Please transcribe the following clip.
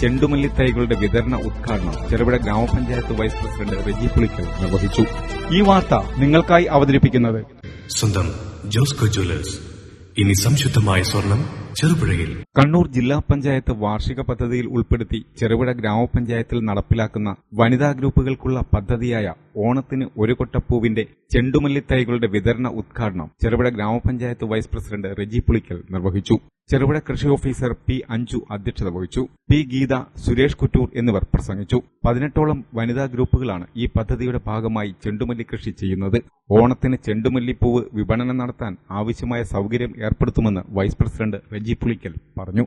ചെണ്ടുമല്ലി തൈകളുടെ വിതരണ ഉദ്ഘാടനം ചെറുപുഴ ഗ്രാമപഞ്ചായത്ത് വൈസ് പ്രസിഡന്റ് റെജി പുളിക്കൽ നിർവഹിച്ചു. ഈ വാർത്ത നിങ്ങൾക്കായി അവതരിപ്പിക്കുന്നത് സ്വന്തം ജോസ്കോ ജ്വല്ലേഴ്സ്. ഇനി സംശുദ്ധമായ സ്വർണം ചെറുപുഴയിൽ. കണ്ണൂർ ജില്ലാ പഞ്ചായത്ത് വാർഷിക പദ്ധതിയിൽ ഉൾപ്പെടുത്തി ചെറുപുഴ ഗ്രാമപഞ്ചായത്തിൽ നടപ്പിലാക്കുന്ന വനിതാ ഗ്രൂപ്പുകൾക്കുള്ള പദ്ധതിയായ ഓണത്തിന് ഒരു കൊട്ടപ്പൂവിന്റെ ചെണ്ടുമല്ലി തൈകളുടെ വിതരണ ഉദ്ഘാടനം ചെറുപുഴ ഗ്രാമപഞ്ചായത്ത് വൈസ് പ്രസിഡന്റ് റെജി പുളിക്കൽ നിർവഹിച്ചു. ചെറുപുഴ കൃഷി ഓഫീസർ പി അഞ്ജു അധ്യക്ഷത വഹിച്ചു. പി ഗീത സുരേഷ് കുറ്റൂർ എന്നിവർ പ്രസംഗിച്ചു. പതിനെട്ടോളം വനിതാ ഗ്രൂപ്പുകളാണ് ഈ പദ്ധതിയുടെ ഭാഗമായി ചെണ്ടുമല്ലി കൃഷി ചെയ്യുന്നത്. ഓണത്തിന് ചെണ്ടുമല്ലിപ്പൂവ് വിപണനം നടത്താൻ ആവശ്യമായ സൌകര്യം ഏർപ്പെടുത്തുമെന്ന് വൈസ് പ്രസിഡന്റ് റെജി പുളിക്കൽ പറഞ്ഞു.